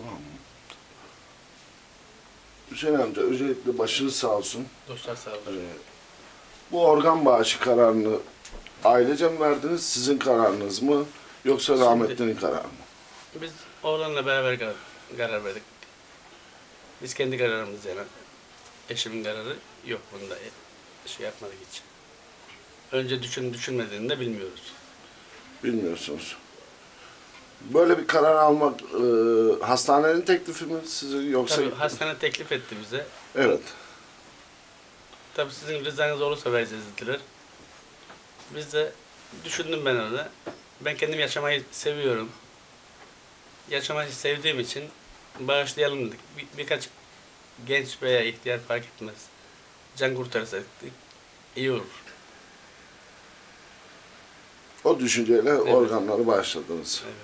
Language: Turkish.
Tamam mı? Hüseyin amca özellikle başınız sağ olsun. Dostlar sağ olun. Ee, bu organ bağışı kararını ailece mi verdiniz, sizin kararınız mı? Yoksa rahmetlinin kararı mı? Biz oğlanla beraber karar, karar verdik. Biz kendi kararımız yani. Eşimin kararı yok bunda. E, şey yapmadık hiç. Önce düşün düşünmediğini de bilmiyoruz. Bilmiyorsunuz. Böyle bir karar almak e, hastanenin teklifi mi sizin yoksa? Tabii hastane teklif etti bize. Evet. Tabii sizin rızanız olursa vereceğiz dediler. Biz de düşündüm ben orada. Ben kendim yaşamayı seviyorum. Yaşamayı sevdiğim için bağışlayalım dedik. Bir, birkaç genç veya ihtiyar fark etmez. Can kurtarırsak dedik. iyi olur. O düşünceyle organları bağışladınız. Evet.